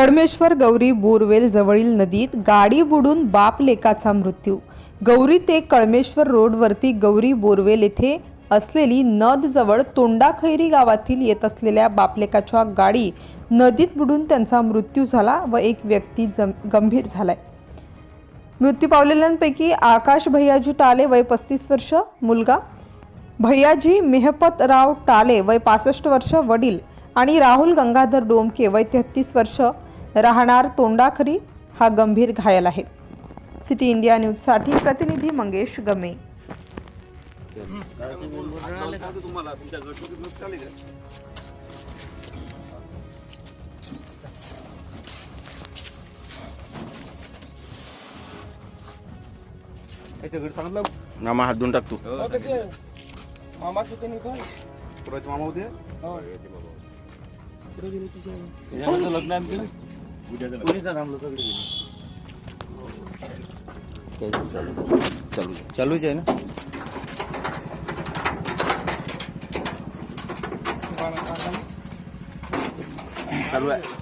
Kadmeshwar Gauri borewell जवळील नदीत गाडी बुडून बाप लेकाचा मृत्यू. गौरी ते कळमेश्वर रोडवरती गौरी बोरवेल येथे असलेली नद जवळ तोंडाखैरी गावातील येत असलेल्या बापलेकाच्या गाडी नदीत बुडून त्यांचा मृत्यू झाला व एक व्यक्ती जम गंभीर झालाय. मृत्यू पावलेल्यांपैकी आकाश भैयाजी टाले वय पस्तीस वर्ष मुलगा भैयाजी मेहपतराव टाले वय पासष्ट वर्ष वडील आणि राहुल गंगाधर डोमके वय तेहतीस वर्ष राहणार तोंडाखरी हा गंभीर घायल आहे. सिटी इंडिया न्यूजसाठी प्रतिनिधी मंगेश गमे. मामा हात धुवून टाक तू. हो मामा पुराचे मामा होते. त्याच्याकडचं लग्न आहे ना ते? कोणीचं थांबलं सगळे गेले. चालू चालूच आहे ना चालू आहे